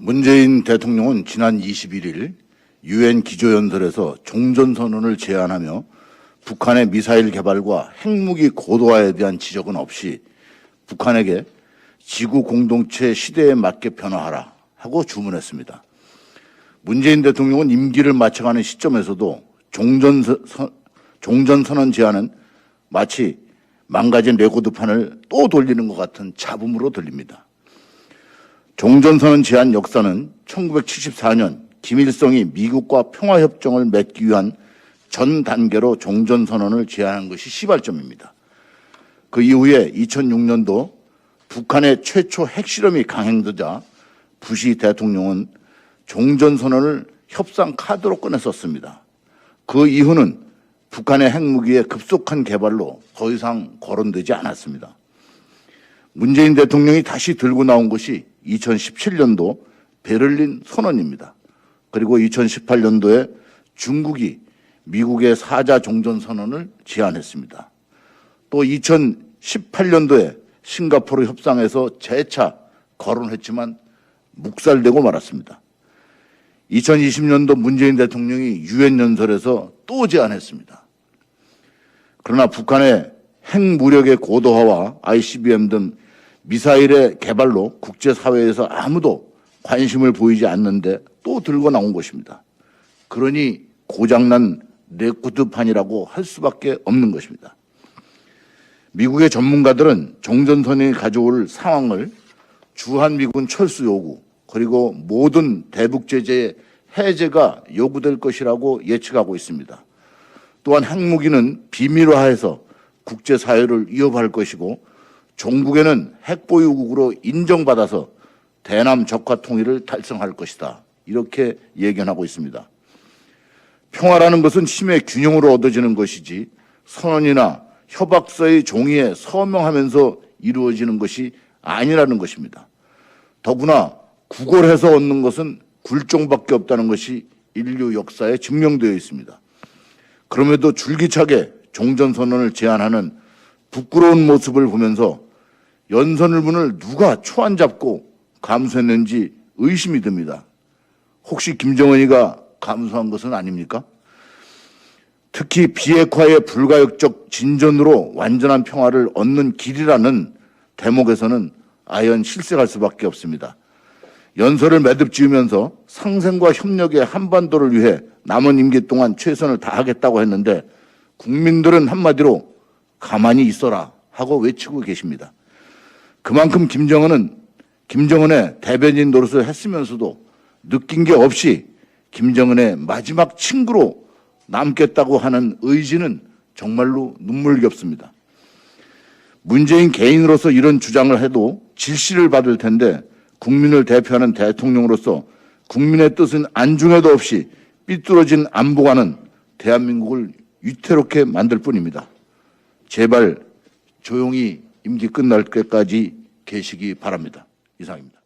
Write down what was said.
문재인 대통령은 지난 21일 유엔 기조연설에서 종전선언을 제안하며 북한의 미사일 개발과 핵무기 고도화에 대한 지적은 없이 북한에게 지구 공동체 시대에 맞게 변화하라 하고 주문했습니다. 문재인 대통령은 임기를 마쳐가는 시점에서도 종전선, 종전선언 제안은 마치 망가진 레코드판을 또 돌리는 것 같은 잡음으로 들립니다. 종전선언 제안 역사는 1974년 김일성이 미국과 평화협정을 맺기 위한 전 단계로 종전선언을 제안한 것이 시발점입니다. 그 이후에 2006년도 북한의 최초 핵실험이 강행되자 부시 대통령은 종전선언을 협상 카드로 꺼냈었습니다. 그 이후는 북한의 핵무기의 급속한 개발로 더 이상 거론되지 않았습니다. 문재인 대통령이 다시 들고 나온 것이 2017년도 베를린 선언입니다. 그리고 2018년도에 중국이 미국의 사자 종전 선언을 제안했습니다. 또 2018년도에 싱가포르 협상에서 재차 거론했지만 묵살되고 말았습니다. 2020년도 문재인 대통령이 유엔 연설에서 또 제안했습니다. 그러나 북한의 핵무력의 고도화와 ICBM 등 미사일의 개발로 국제사회에서 아무도 관심을 보이지 않는데 또 들고 나온 것입니다. 그러니 고장난 레코드판이라고 할 수밖에 없는 것입니다. 미국의 전문가들은 종전선언이 가져올 상황을 주한미군 철수 요구 그리고 모든 대북 제재의 해제가 요구될 것이라고 예측하고 있습니다. 또한 핵무기는 비밀화해서 국제사회를 위협할 것이고 종국에는 핵보유국으로 인정받아서 대남 적화 통일을 달성할 것이다. 이렇게 예견하고 있습니다. 평화라는 것은 힘의 균형으로 얻어지는 것이지 선언이나 협약서의 종이에 서명하면서 이루어지는 것이 아니라는 것입니다. 더구나 구걸해서 얻는 것은 굴종밖에 없다는 것이 인류 역사에 증명되어 있습니다. 그럼에도 줄기차게 종전선언을 제안하는 부끄러운 모습을 보면서 연설문을 누가 초안 잡고 감수했는지 의심이 듭니다. 혹시 김정은이가 감수한 것은 아닙니까? 특히 비핵화의 불가역적 진전으로 완전한 평화를 얻는 길이라는 대목에서는 아연 실색할 수밖에 없습니다. 연설을 매듭 지으면서 상생과 협력의 한반도를 위해 남은 임기 동안 최선을 다하겠다고 했는데 국민들은 한마디로 가만히 있어라 하고 외치고 계십니다. 그만큼 김정은은 김정은의 대변인 노릇을 했으면서도 느낀 게 없이 김정은의 마지막 친구로 남겠다고 하는 의지는 정말로 눈물겹습니다. 문재인 개인으로서 이런 주장을 해도 질시를 받을 텐데 국민을 대표하는 대통령으로서 국민의 뜻은 안중에도 없이 삐뚤어진 안보가는 대한민국을 위태롭게 만들 뿐입니다. 제발 조용히 임기 끝날 때까지 계시기 바랍니다. 이상입니다.